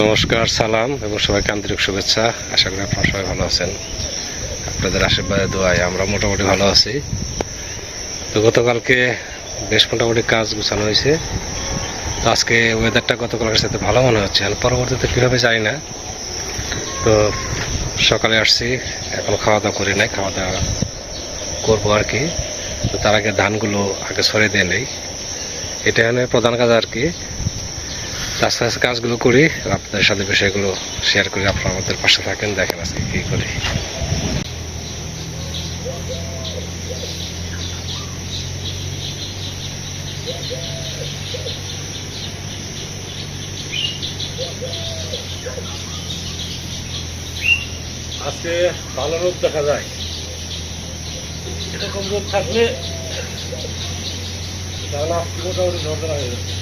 নমস্কার, সালাম এবং সবাইকে আন্তরিক শুভেচ্ছা। আশা করি আপনারা সবাই ভালো আছেন। আপনাদের আশীর্বাদে, দোয়ায় আমরা মোটামুটি ভালো আছি। তো গতকালকে বেশ মোটামুটি কাজ গুছানো হয়েছে। তো আজকে ওয়েদারটা গতকালের সাথে ভালো মনে হচ্ছে। আর পরবর্তীতে কীভাবে জানি না। তো সকালে আসছি, এখন খাওয়া দাওয়া করি নাই খাওয়া দাওয়া করব আর কি। তো তার আগে ধানগুলো আগে সরে দিয়ে নেই। এটা এখানে প্রধান কাজ আর কি। আস্তে আস্তে কাজগুলো করি আপনাদের সাথে বিষয়গুলো শেয়ার করি, আপনারা আমাদের পাশে থাকেন, দেখেন আজকে কী করি। আজকে ভালো রোদ দেখা যায়। এরকম রোদ থাকলে তাহলে মোটামুটি ঝড় হয়ে যাচ্ছে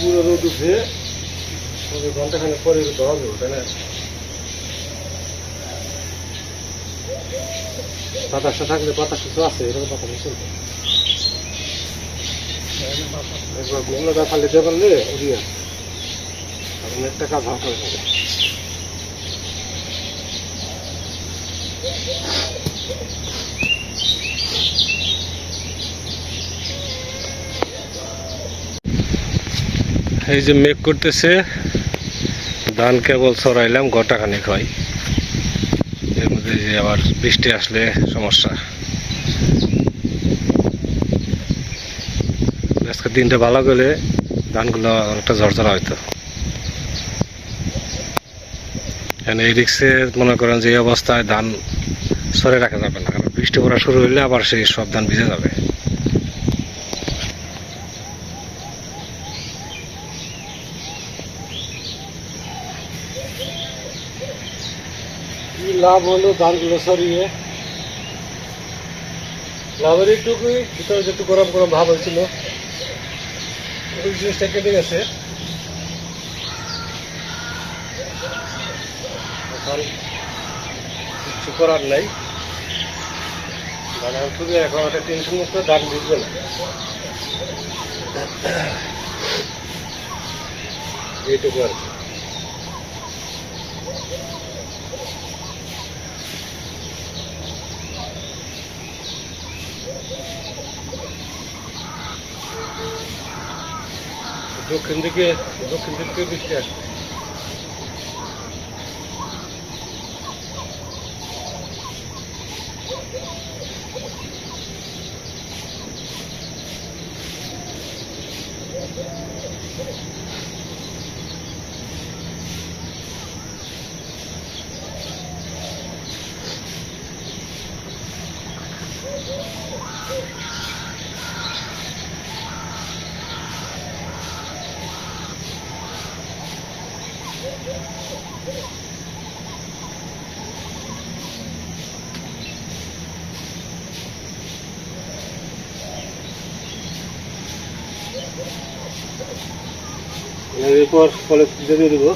পুরো রোদ উঠে ঘন্টাখানে পরে তো হবে, ওটা না। বাতাসটা থাকলে বাতাসটা তো আছে, এরকম বাতাস চলবে একবার মূল্যটা খালি দিয়ে পারলে উড়িয়ে। অনেকটা কাজ হাত হয়ে যাবে এই যে মেঘ করতেছে, ধান কেবল ছড়াইলাম গোটা খানিক হয়। এর মধ্যে যে আবার বৃষ্টি আসলে সমস্যা। আজকে দিনটা ভালো গেলে ধানগুলো অনেকটা ঝরঝরা হইতো। এখন এই রিক্সে মনে করেন যে অবস্থায় ধান সরে রাখা যাবে না, কারণ বৃষ্টি পড়া শুরু হইলে আবার সেই সব ধান ভিজে যাবে। কি লাভ হলো ধানগুলো সরিয়ে লাভের একটুকুই, ভিতরে একটু গরম গরম ভাব হয়েছিল, ওই জিনিসটা কেটে গেছে। কিছু করার নাই। মানে শুধু এখন একটা টেনশন মুক্ত ধান ভিজবে না। এইটুকু আর কি। দক্ষিণ দিকে দক্ষিণ দিকে বৃষ্টি আসবে এরপর কলেজ দিয়ে দেবো।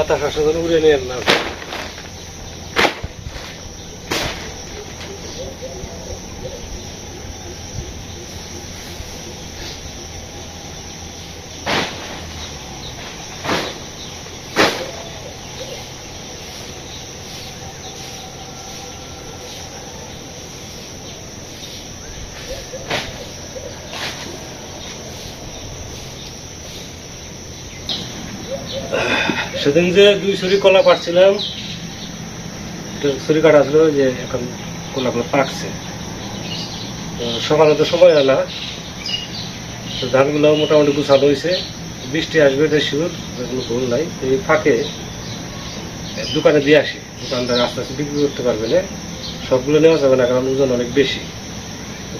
বাতাস আসলে যেন উড়ে নিয়ে না যায়। সেদিন যে দুই ছুরি কলা পাচ্ছিলাম ছুরি কাটা ছিল যে এখন কলাগুলো পাকছে সকালে তো সময় না। তো ধানগুলো মোটামুটি গুছানো হয়েছে। বৃষ্টি আসবে এটা শিওর কোনো ভুল নাই। এই ফাঁকে দোকানে দিয়ে আসি। দোকানদার আস্তে আস্তে বিক্রি করতে পারবে না। সবগুলো নেওয়া যাবে না, কারণ ওজন অনেক বেশি।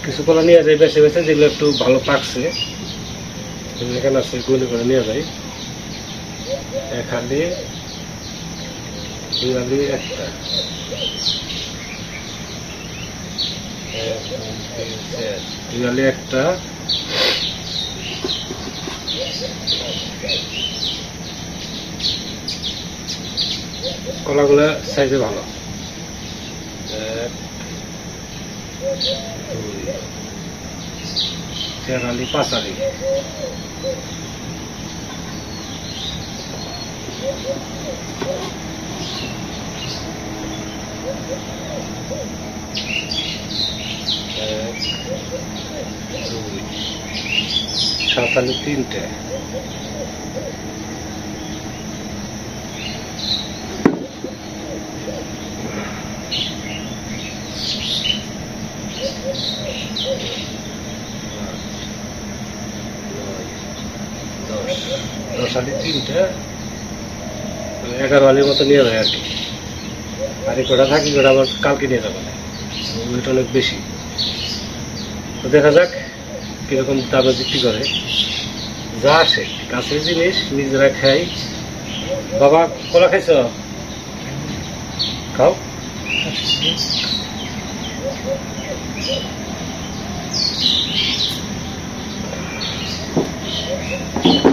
কিছু কলা নিয়ে যায় বেছে বেছে যেগুলো একটু ভালো পাকছে এখানে আছে গুলি করে নিয়ে যায় এক হালি দুই হালি একটা এক, দুই, হালি একটা। কলাগুলো সাইজে ভালো। এক দুই আলি পাঁচ আলি। দুই তিনটে। দশ। দশ আলি তিনটে। এগারো আলির মতো নিয়ে যায় আর কি। আর এই কটা থাকি, কটা আবার কালকে নিয়ে যাব। ওইটা অনেক বেশি। তো দেখা যাক কীরকম দামে বিক্রি করে। যা আসে কাছের জিনিস, নিজেরা খাই। বাবা, কলা খাইছ? খাও। হ্যাঁ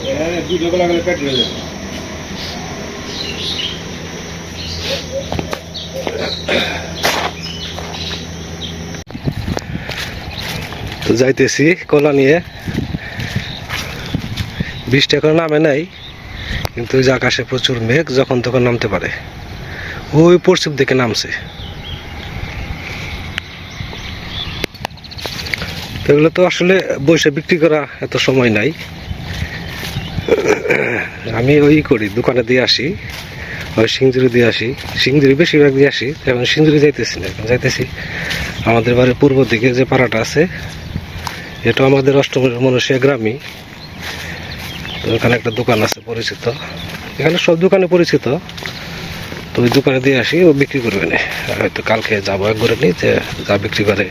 তো যাইতেছি, কলা নিয়ে। বৃষ্টি এখন নামে নাই, কিন্তু ওই যে আকাশে প্রচুর মেঘ, যখন তখন নামতে পারে। ওই পশ্চিম দিকে নামছে। এগুলো তো আসলে বসে বিক্রি করা এত সময় নাই। আমি ওই করি, দোকানে দিয়ে আসি, ওই সিংজুরি দিয়ে আসি। সিংজুরি বেশিরভাগ দিয়ে আসি, এখন সিংজুরি যাইতেছি না, এখন যাইতেছি আমাদের বাড়ির পূর্ব দিকে যে পাড়াটা আছে, এটা আমাদের অষ্টমের মনুষ্য গ্রামই। তো এখানে একটা দোকান আছে পরিচিত। এখানে সব দোকানে পরিচিত। তো ওই দোকানে দিয়ে আসি, ও বিক্রি করবে না। হয়তো কালকে যাব এক করে নিই যে যা বিক্রি করে,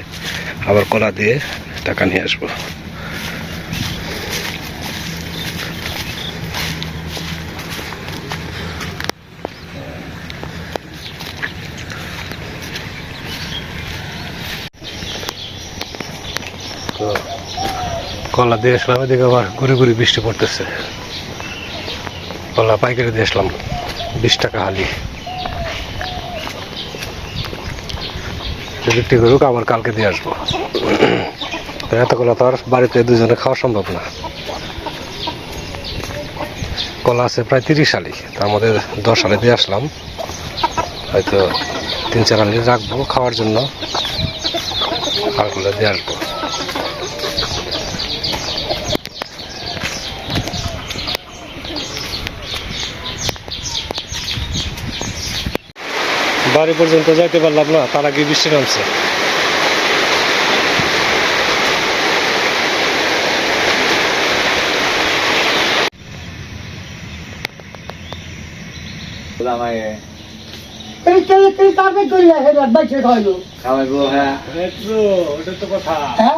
আবার কলা দিয়ে টাকা নিয়ে আসব। কলা দিয়ে আসলাম, এদিকে আবার ঘুরে ঘুরে বৃষ্টি পড়তেছে। কলা পাইকারি দিয়ে আসলাম, বিশ টাকা হালি। বিক্রি করুক আবার কালকে দিয়ে আসব। এত কলা তো আর বাড়িতে দুজনে খাওয়া সম্ভব না। কলা আছে প্রায় তিরিশ আলি তার মধ্যে দশ আলি দিয়ে আসলাম। হয়তো তিন চার আলি রাখব খাওয়ার জন্য। আরগুলো দিয়ে আসব। বাড়ি পর্যন্ত যাইতে পারলাম না তার আগে বৃষ্টি নামছে। খাওয়াইবো হ্যাঁ। ওটা তো কথা। হ্যাঁ?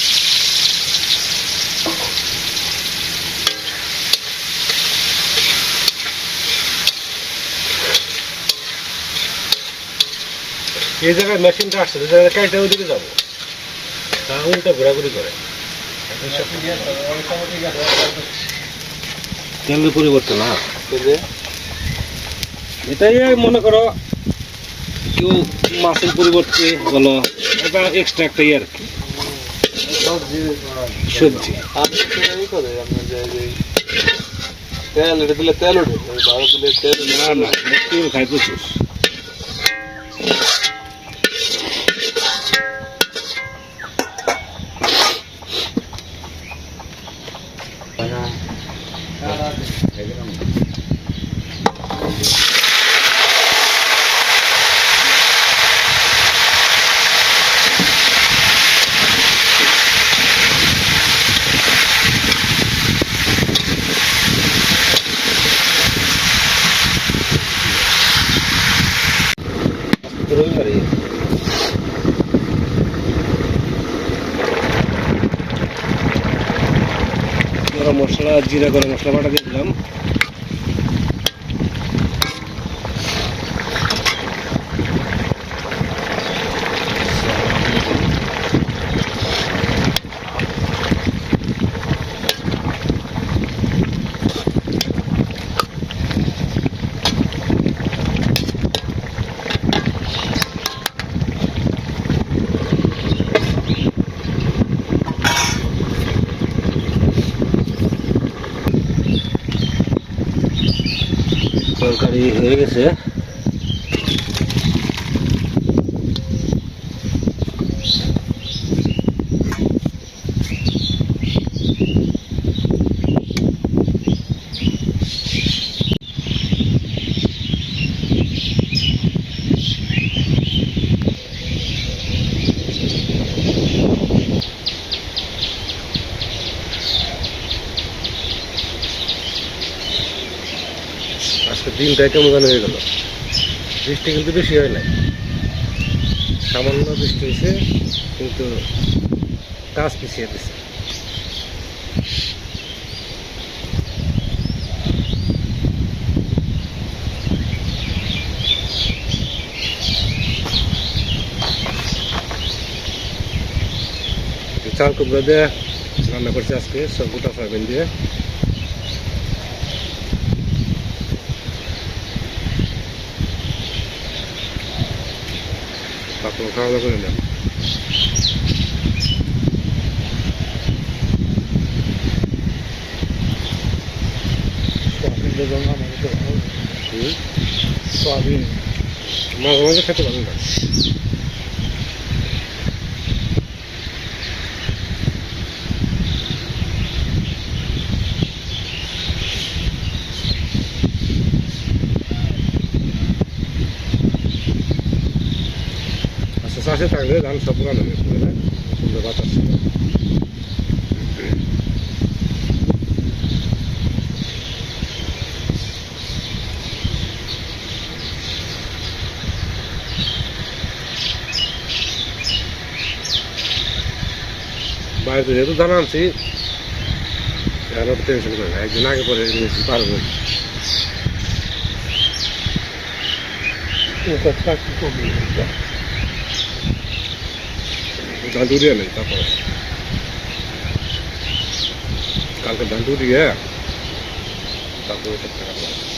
এই জায়গায় মেশিনটা আসছে যে জায়গায় কাইটা ওইদিকে যাব। তা উল্টা ঘোরাঘুরি করে। তেলের পরিবর্তন না? এটাই মনে করো কেউ মাছের পরিবর্তে বলো এটা এক্সট্রা একটা ইয়ে আর কি। সবজি। তেল এটা দিলে তেল ওঠে তেল না না তেল খাই প্রচুর। রবিবারে গরম মশলা জিরা গরম মশলা বাটা দিয়ে দিলাম। তরকারি হয়ে গেছে। দিনটাই কেমন জানি হয়ে গেল। বৃষ্টি কিন্তু বেশি হয় নাই। সামান্য বৃষ্টি হয়েছে, কিন্তু কাজ পিছিয়ে দিছে। চাল কুমড়ো দিয়ে, রান্না করছে আজকে, সব গোটা সয়াবিন দিয়ে। খাওয়া দাওয়া করে সয়াবিন মাঝে মাঝে খেতে ভালো লাগে। চাষে থাকলে ধান সব পুরানো হয়ে যাবে, না? সুন্দর বাতাস। বাড়িতে যেহেতু ধান আনছি টেনশন করে না একদিন আগে পরে পারব ধান উড়িয়ে নেই তারপরে কালকে ধান উড়িয়ে তারপরে টাকা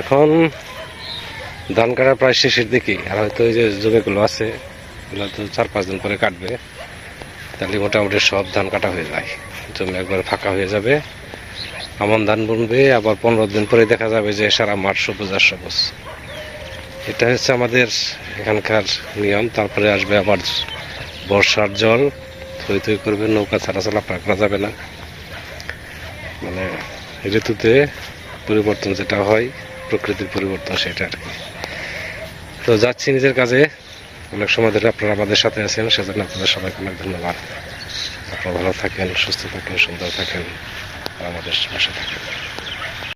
এখন ধান কাটার প্রায় শেষের দিকে আর হয়তো ওই যে জমিগুলো আছে, এগুলো তো চার পাঁচ দিন পরে কাটবে। তাহলে মোটামুটি সব ধান কাটা হয়ে যায়। জমি একবার ফাঁকা হয়ে যাবে। আমন ধান বুনবে, আবার পনেরো দিন পরে দেখা যাবে যে সারা মাঠ সবুজ আর সবুজ। এটা হচ্ছে আমাদের এখানকার নিয়ম। তারপরে আসবে আবার বর্ষার জল। থই থই করবে, নৌকা ছাড়া চলাফেরা করা যাবে না। মানে ঋতুতে পরিবর্তন যেটা হয় প্রকৃতির পরিবর্তন সেটা আর কি। তো যাচ্ছি নিজের কাজে। অনেক সময় ধরে আপনারা আমাদের সাথে আছেন, সেজন্য আপনাদের সবাইকে অনেক ধন্যবাদ। আপনারা ভালো থাকেন, সুস্থ থাকেন, সুন্দর থাকেন, আর আমাদের বাসা থাকেন।